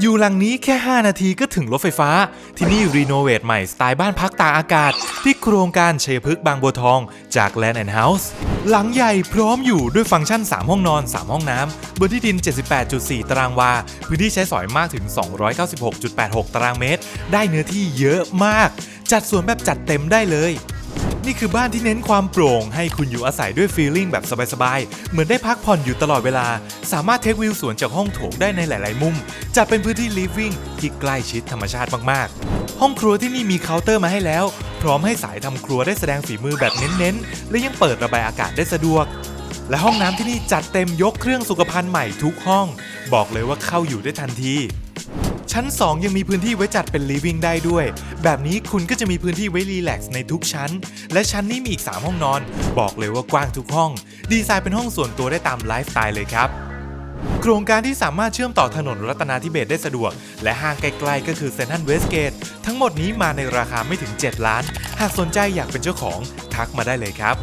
อยู่หลังนี้แค่ 5 นาทีก็ถึงรถไฟฟ้า ที่นี่รีโนเวทใหม่สไตล์บ้านพักตากอากาศ ที่โครงการเชยพฤกษ์บางบัวทองจาก Land and House หลังใหญ่พร้อมอยู่ด้วยฟังก์ชัน 3 ห้องนอน 3 ห้องน้ำบนที่ดิน 78.4 ตารางวา พื้นที่ใช้สอยมากถึง 296.86 ตารางเมตร ได้เนื้อที่เยอะมาก จัดสวนแบบจัดเต็มได้เลย นี่คือบ้านที่เน้นความโปร่ง ให้คุณอยู่อาศัยด้วยฟีลลิ่งแบบสบายๆ เหมือนได้พักผ่อนอยู่ตลอดเวลา สามารถเทควิวสวนจากห้องโถงได้ในหลาย ๆ มุมจัดเป็นพื้นที่ living ที่ใกล้ชิดธรรมชาติมาก ๆ ห้องครัวที่นี่มีเคาน์เตอร์มาให้แล้ว พร้อมให้สายทำครัวได้แสดงฝีมือแบบเน้น ๆ และยังเปิดระบายอากาศได้สะดวก และห้องน้ำที่นี่จัดเต็มยกเครื่องสุขภัณฑ์ใหม่ทุกห้อง บอกเลยว่าเข้าอยู่ได้ทันทีชั้น 2 ยังมีพื้นที่ไว้จัดเป็น living ได้ด้วย แบบนี้คุณก็จะมีพื้นที่ไว้รีแลกซ์ในทุกชั้น และชั้นนี้มีอีก 3 ห้องนอน บอกเลยว่ากว้างทุกห้อง ดีไซน์เป็นห้องส่วนตัวได้ตามไลฟ์สไตล์เลยครับ โครงการที่สามารถเชื่อมต่อถนนรัตนาธิเบศได้สะดวก และห้างไกลๆก็คือเซนทันเวสเกต ทั้งหมดนี้มาในราคาไม่ถึง 7 ล้าน หากสนใจอยากเป็นเจ้าของทักมาได้เลยครับ